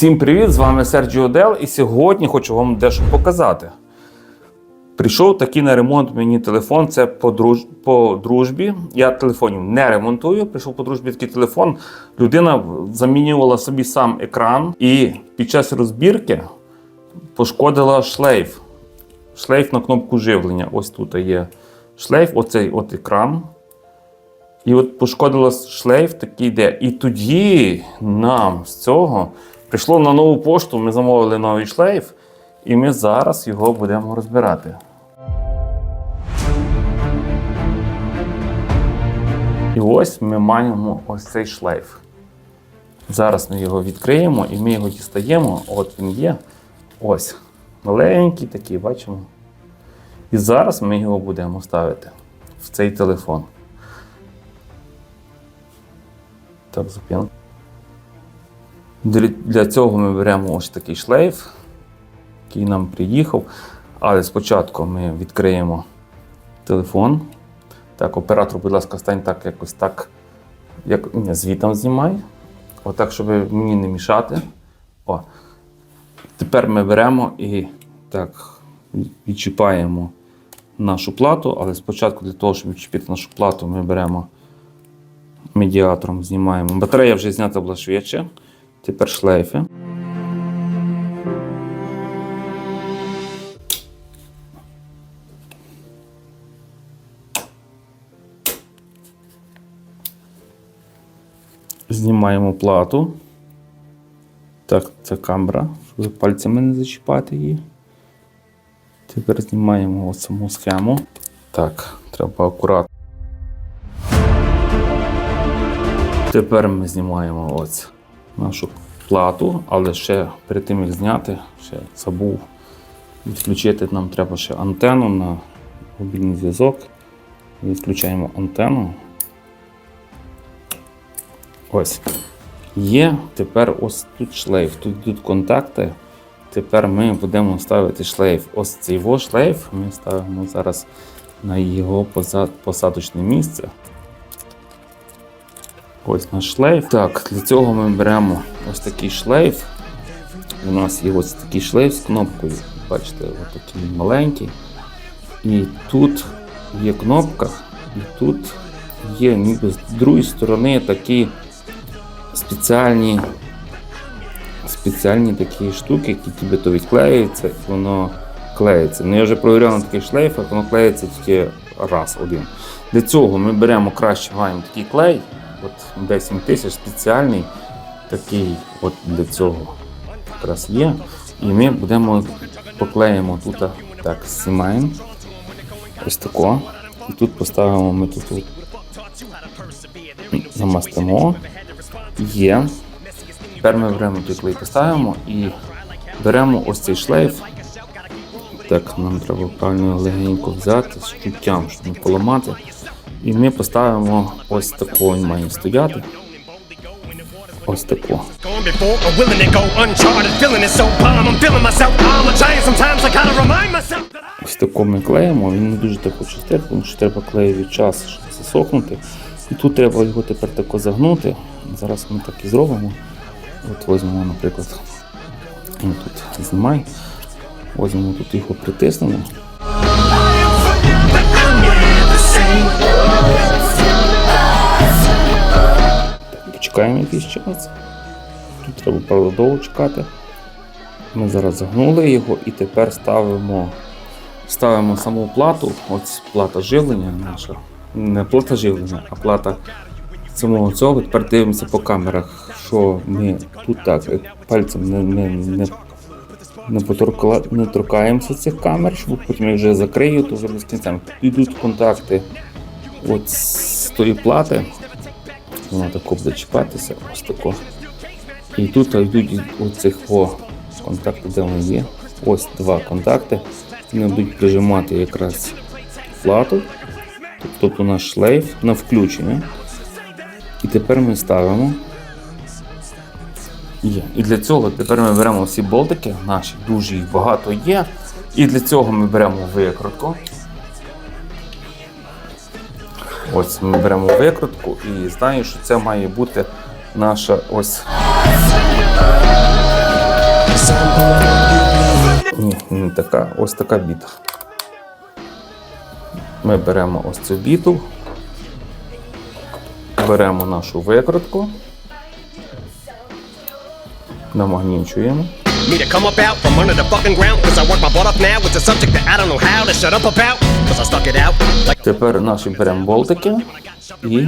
Всім привіт! З вами Серджіо Дел, і сьогодні хочу вам дещо показати. Прийшов такий на ремонт мені телефон. Це по, друж... по дружбі. Я телефонів не ремонтую. Прийшов по дружбі такий телефон. Людина замінювала собі сам екран і під час розбірки пошкодила шлейф. Шлейф на кнопку живлення. Ось тут є шлейф, оцей от екран. І от пошкодила шлейф такий йде. І тоді нам з цього прийшло на нову пошту. Ми замовили новий шлейф, і ми зараз його будемо розбирати. І ось ми маємо ось цей шлейф. Зараз ми його відкриємо і ми його дістаємо. От він є. Ось. Маленький такий, бачимо. І зараз ми його будемо ставити в цей телефон. Так, зупинка. Для, цього ми беремо ось такий шлейф, який нам приїхав. Але спочатку ми відкриємо телефон. Так, оператор, будь ласка, стань так якось так, як ні, звітом знімай. Отак, щоб мені не мішати. О. Тепер ми беремо і так відчіпаємо нашу плату, але спочатку для того, щоб відчепити нашу плату, ми беремо медіатором знімаємо. Батарея вже знята була швидше. Тепер шлейфи. Знімаємо плату. Так, це камера, щоб пальцями не зачіпати її. Тепер знімаємо саму схему. Так, треба акуратно. Тепер ми знімаємо ось нашу плату, але ще перед тим як зняти, ще забув відключити. Нам треба ще антенну на мобільний зв'язок. Відключаємо антенну. Ось. Є тепер ось тут шлейф, тут йдуть контакти. Тепер ми будемо ставити шлейф. Ось цей шлейф ми ставимо зараз на його посадочне місце. Ось наш шлейф. Так, для цього ми беремо ось такий шлейф. У нас є ось такий шлейф з кнопкою. Бачите, ось такий маленький. І тут є кнопка, і тут є ніби з другої сторони такі спеціальні, спеціальні такі штуки, які тобі то відклеюються, і воно клеїться. Ну я вже провіряв на таких шлейфах, воно клеїться тільки раз один. Для цього ми беремо краще маємо такий клей, от D7000 спеціальний, такий от для цього якраз є. І ми будемо поклеїмо тут так, знімаємо. Ось тако. І тут поставимо ми тут от, замастимо. Є. Тепер ми беремо той клей, поставимо і беремо ось цей шлейф. Так, нам треба правильно легенько взяти з чуттям, щоб не поламати. І ми поставимо ось тако, він має стояти. Ось I. Ось тако ми клеїмо, він не дуже так чистий, тому що треба клеєвий час, щоб засохнути. І тут треба його тепер тако загнути. Зараз ми так і зробимо. От візьмемо, наприклад, ну, тут знімай. Візьмемо тут його притиснемо. Так, Почекаємо якийсь час. Тут треба правда довго чекати. Ми зараз загнули його і тепер ставимо, ставимо саму плату. Ось плата живлення наша. Не плата живлення, а плата самого цього. Тепер дивимося по камерах, що ми тут так е, пальцем не, не, не, не, поторкла, не торкаємося цих камер, щоб потім я вже закрию, то вже кінця. Тут йдуть контакти от з тої плати. Вона тако буде чіпатися, ось тако. І тут йдуть оцих о, контакти, де вони є. Ось два контакти. Вони будуть прижимати якраз плату, тобто наш шлейф на включення. І тепер ми ставимо. Є. І для цього тепер ми беремо всі болтики наші, дуже їх багато є. І для цього ми беремо викрутку. Ось ми беремо викрутку і знаємо, що це має бути наша ось. Ні, не така, ось така біта. Ми беремо ось цю біту, беремо нашу викрутку, намагнічуємо. Me to come up out from under the fucking ground. Cause I work my butt off now. It's a subject that I don't know how to shut up about. Cause I stuck it out. Like Тепер наші беремо болтики і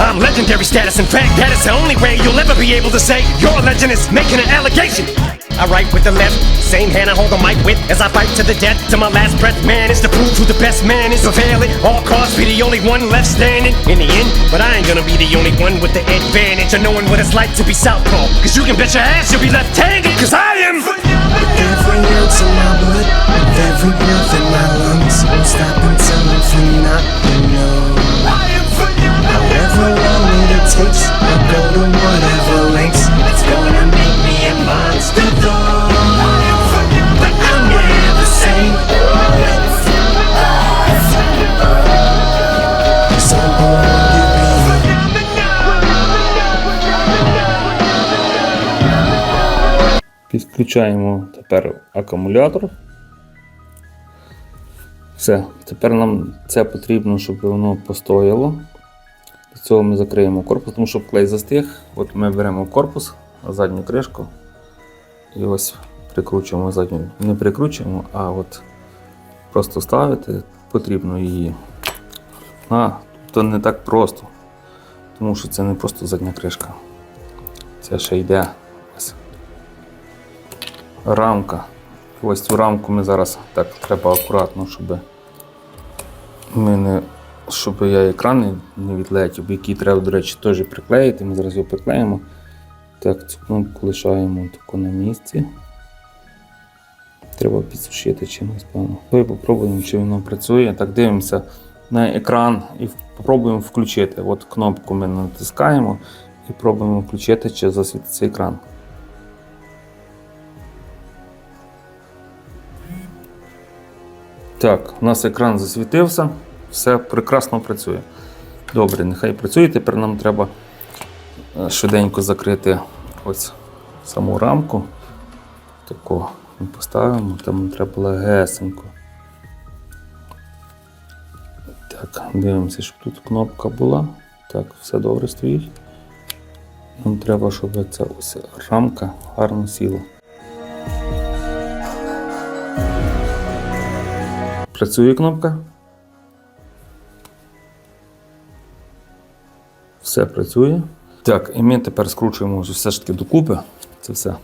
I'm legendary status. In fact, that is the only way you'll ever be able to say your legend is making an allegation. I write with the left, same hand I hold the mic with as I fight to the death. To my last breath, man, is to prove who the best man is. Prevail it, all costs, be the only one left standing in the end. But I ain't gonna be the only one with the advantage of knowing what it's like to be southpaw. Cause you can bet your ass you'll be left-handed. Cause I am. Every ounce of my blood, every breath in my lungs, won't stop until I'm. However Підключаємо тепер акумулятор. Все, тепер нам це потрібно, щоб воно постояло. Для цього ми закриємо корпус, тому що клей застиг. От ми беремо корпус, задню кришку і ось прикручуємо задню. Не прикручуємо, а от просто ставити потрібно її. А, то не так просто. Тому що це не просто задня кришка. Це ще йде рамка. Ось цю рамку ми зараз так треба акуратно, щоб ми не, щоб я екран не- відлетів, який треба, до речі, теж приклеїти. Ми зараз його приклеїмо. Так, цю кнопку лишаємо таку на місці. Треба підсушити чимось, певно. Давай попробуємо, чи воно працює. Так, дивимося на екран і спробуємо включити. От кнопку ми натискаємо і пробуємо включити, чи засвітиться екран. Так, у нас екран засвітився, все прекрасно працює. Добре, нехай працює. Тепер нам треба е, швиденько закрити ось саму рамку. Таку ми поставимо, там треба легесенько. Так, дивимося, щоб тут кнопка була. Так, все добре стоїть. Нам треба, щоб ця ось рамка гарно сіла. Працює кнопка. Все працює. Так, і ми тепер скручуємо все ж таки докупи. Це все.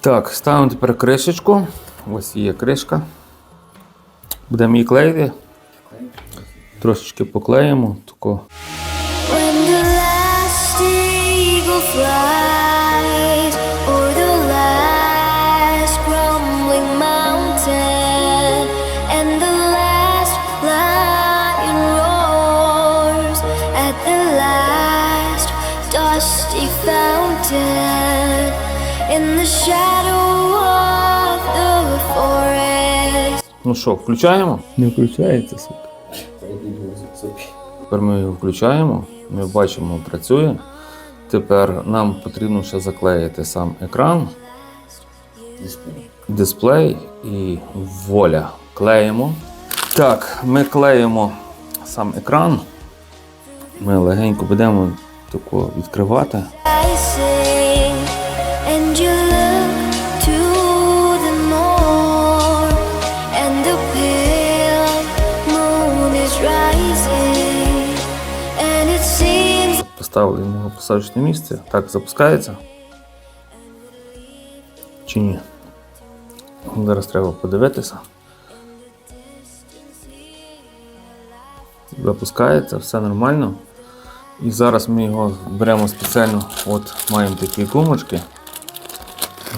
Так, ставимо тепер кришечку. Ось є кришка. Будемо її клеїти. Трошечки поклеїмо. Тако. When the last eagle flies, Ну що, включаємо? Не включається, сука. Тепер ми його включаємо, ми бачимо, працює. Тепер нам потрібно ще заклеїти сам екран, дисплей і воля. Клеїмо. Так, ми клеїмо сам екран. Ми легенько будемо тако відкривати. Поставили на посадочне місце. Так, запускається. Чи ні? Зараз треба подивитися. Запускається, все нормально. І зараз ми його беремо спеціально, от маємо такі гумочки.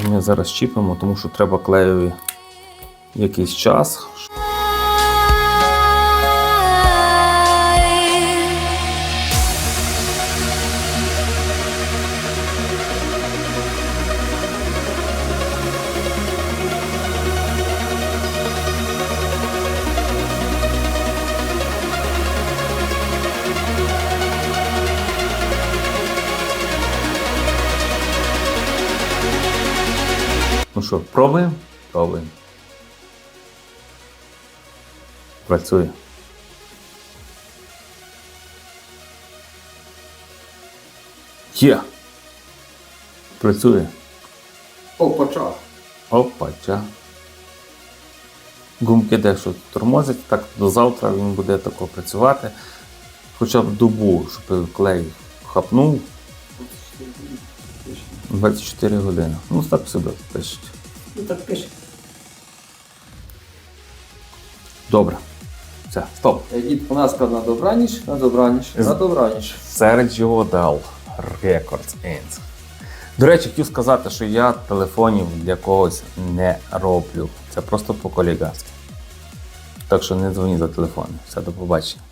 Ми зараз чіпимо, тому що треба клеєві якийсь час, що, пробуємо? Пробуємо. Працює. Є. Працює. О, почав. Опача. Гумки дещо тормозять, так до завтра він буде тако працювати. Хоча б добу, щоб клей хапнув. 24 години. Ну, так собі пишуть. Ну так пише. Добре. Все, стоп. Дід у нас на добраніч, на добраніч, на добраніч. Sergio Dal Records Inc. До речі, хотів сказати, що я телефонів для когось не роблю. Це просто по колігарськи Так що не дзвоніть за телефон. Все, до побачення.